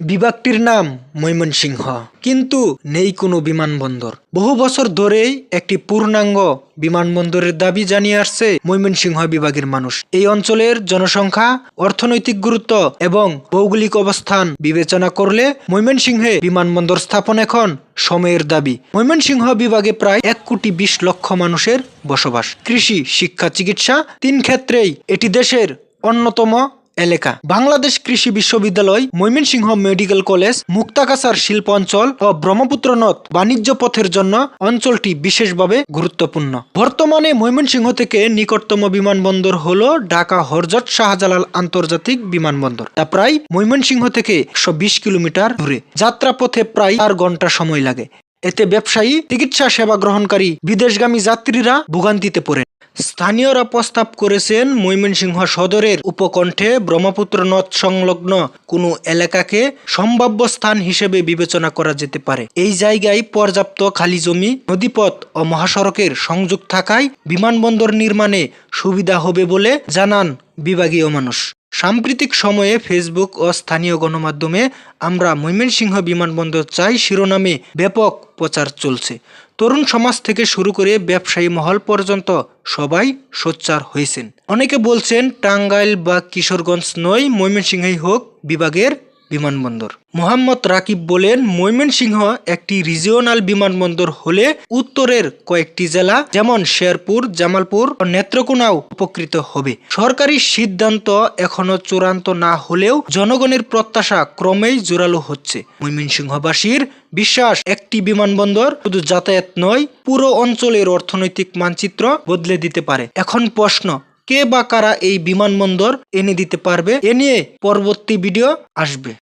বিভাগটির নাম ময়মনসিংহ। কিন্তু নেই কোনো বিমানবন্দর। বহু বছর ধরেই একটি পূর্ণাঙ্গ বিমানবন্দরের দাবি জানিয়ে আসছে ময়মনসিংহ বিভাগের মানুষ। এই অঞ্চলের জনসংখ্যা, অর্থনৈতিক গুরুত্ব এবং ভৌগোলিক অবস্থান বিবেচনা করলে ময়মনসিংহে বিমানবন্দর স্থাপন এখন সময়ের দাবি। ময়মনসিংহ বিভাগে প্রায় এক কোটি বিশ লক্ষ মানুষের বসবাস। কৃষি, শিক্ষা, চিকিৎসা তিন ক্ষেত্রেই এটি দেশের অন্যতম এলাকা। বাংলাদেশ কৃষি বিশ্ববিদ্যালয়, ময়মনসিংহ মেডিকেল কলেজ মুক্তাকাছার শিল্প অঞ্চল ও ব্রহ্মপুত্র নদ বাণিজ্য পথের জন্য অঞ্চলটি বিশেষভাবে গুরুত্বপূর্ণ। বর্তমানে ময়মনসিংহ থেকে নিকটতম বিমানবন্দর হল ঢাকা হরজত শাহজালাল আন্তর্জাতিক বিমানবন্দর। তা প্রায় ময়মনসিংহ থেকে একশো বিশ কিলোমিটার দূরে। যাত্রাপথে প্রায় চার ঘণ্টা সময় লাগে। এতে ব্যবসায়ী, চিকিৎসা সেবা গ্রহণকারী, বিদেশগামী যাত্রীরা ভোগান্তিতে পড়ে। স্থানীয়রা প্রস্তাব করেছেন ময়মনসিংহ সদরের উপকণ্ঠে ব্রহ্মপুত্র নদ সংলগ্ন কোনো এলাকাকে সম্ভাব্য স্থান হিসেবে বিবেচনা করা যেতে পারে। এই জায়গায় পর্যাপ্ত খালি জমি, নদীপথ ও মহাসড়কের সংযোগ থাকায় বিমানবন্দর নির্মাণে সুবিধা হবে বলে জানান বিভাগীয় মানুষ। সাম্প্রতিক সময়ে ফেসবুক ও স্থানীয় গণমাধ্যমে আমরা ময়মনসিংহ বিমানবন্দর চাই শিরোনামে ব্যাপক প্রচার চলছে। তরুণ সমাজ থেকে শুরু করে ব্যবসায়ী মহল পর্যন্ত সবাই সোচ্চার হয়েছেন। অনেকে বলছেন টাঙ্গাইল বা কিশোরগঞ্জ নয়, ময়মনসিংহই হোক, বিভাগের বিমানবন্দর। মোহাম্মদ রাকিব বলেন, ময়মনসিংহ একটি রিজিওনাল বিমানবন্দর হলে উত্তরের কয়েকটি জেলা যেমন শেরপুর, জামালপুর ও নেত্রকোনাও উপকৃত হবে। সরকারি সিদ্ধান্ত এখনও চূড়ান্ত না হলেও জনগণের প্রত্যাশা ক্রমেই জোরালো হচ্ছে। ময়মনসিংহবাসীর বিশ্বাস, একটি বিমানবন্দর শুধু যাতায়াত নয়, পুরো অঞ্চলের অর্থনৈতিক মানচিত্র বদলে দিতে পারে। এখন প্রশ্ন কে বা কারা এই বিমানবন্দর এনে দিতে পারবে এ নিয়ে পরবর্তী ভিডিও আসবে।